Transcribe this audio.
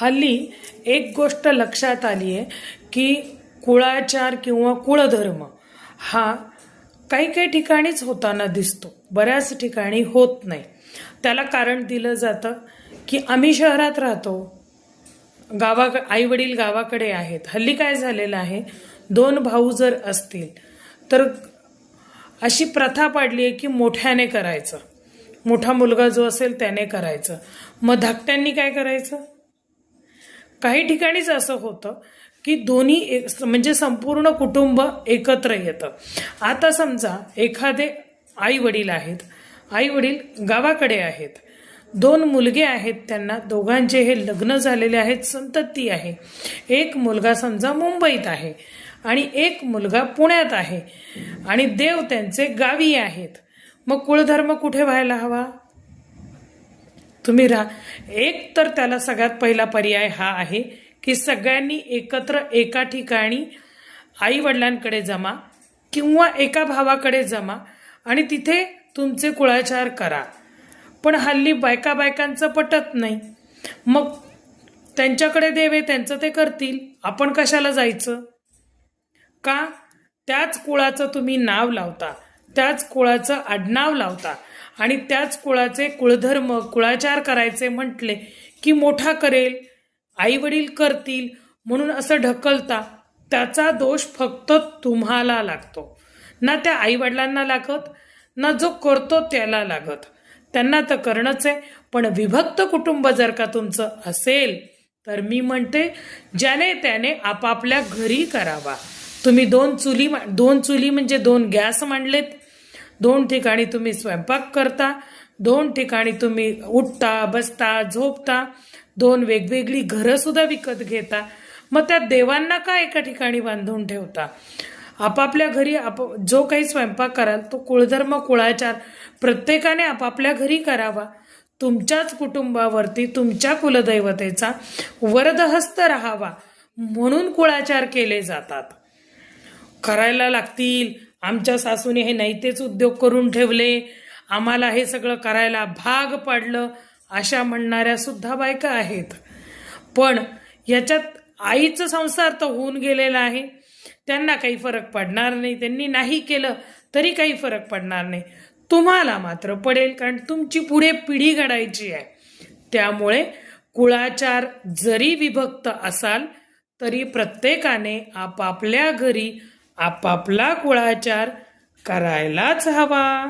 हल्ली एक गोष्ट लक्षात आली आहे की कुळाचार किंवा कुळधर्म हा काही काही ठिकाणीच होताना दिसतो. बऱ्याच ठिकाणी होत नाही. त्याला कारण दिलं जातं की आम्ही शहरात राहतो. गावाक आईवडील गावाकडे आहेत. हल्ली काय झालेलं आहे? दोन भाऊ जर असतील तर अशी प्रथा पाडली आहे की मोठ्याने करायचं. मोठा मुलगा जो असेल त्याने करायचं. मग धाकट्यांनी काय करायचं? काही ठिकाणीच असं होतं की दोन्ही एक म्हणजे संपूर्ण कुटुंब एकत्र येतं. आता समजा एखादे आई वडील आहेत. आई वडील गावाकडे आहेत. दोन मुलगे आहेत त्यांना दोघांचे हे लग्न झालेले आहेत संतती आहे. एक मुलगा समजा मुंबईत आहे आणि एक मुलगा पुण्यात आहे आणि देव त्यांचे गावी आहेत. मग कुळधर्म कुठे व्हायला हवा? तुम्ही राहा. एक तर त्याला सगळ्यात पहिला पर्याय हा आहे की सगळ्यांनी एकत्र एका ठिकाणी आई वडिलांकडे जमा किंवा एका भावाकडे जमा आणि तिथे तुमचे कुळाचार करा. पण हल्ली बायका बायकांचं पटत नाही. मग त्यांच्याकडे देवे त्यांचं ते करतील. आपण कशाला जायचं? का? त्याच कुळाचं तुम्ही नाव लावता. त्याच कुळाचं आडनाव लावता. आणि त्याच कुळाचे कुळधर्म कुळाचार करायचे म्हटले की मोठा करेल आई वडील करतील म्हणून असं ढकलता त्याचा दोष फक्त तुम्हाला लागतो. ना त्या आई वडिलांना लागत ना जो करतो त्याला लागत. त्यांना तर करणंच आहे पण विभक्त कुटुंब जर का तुमचं असेल तर मी म्हणते ज्याने त्याने आपापल्या घरी करावा. तुम्ही दोन चुली दोन चुली म्हणजे दोन गॅस मांडलेत दोन ठिकाणी तुम्ही स्वयंपाक करता दोन ठिकाणी तुम्ही उठता बसता झोपता दोन वेगवेगळी घरं सुद्धा विकत घेता. मग त्या देवांना का एका ठिकाणी बांधून ठेवता? आपापल्या घरी आप जो काही स्वयंपाक कराल तो कुळधर्म कुळाचार प्रत्येकाने आपापल्या घरी करावा. तुमच्याच कुटुंबावरती तुमच्या कुलदैवतेचा वरदहस्त राहावा. म्हणून कुळाचार केले जातात. करायला लागतील आमच्या सासूने हे नैतेच उद्योग करून ठेवले. आम्हाला हे सगळं करायला भाग पाडलं अशा म्हणणाऱ्या सुद्धा बायका आहेत. पण याच्यात आईचं संसार तर होऊन गेलेला आहे. त्यांना काही फरक पडणार नाही. त्यांनी नाही केलं तरी काही फरक पडणार नाही. तुम्हाला मात्र पडेल कारण तुमची पुढे पिढी घडायची आहे. त्यामुळे कुळाचार जरी विभक्त असाल तरी प्रत्येकाने आपापल्या घरी आपापला कुळाचार करायलाच हवा.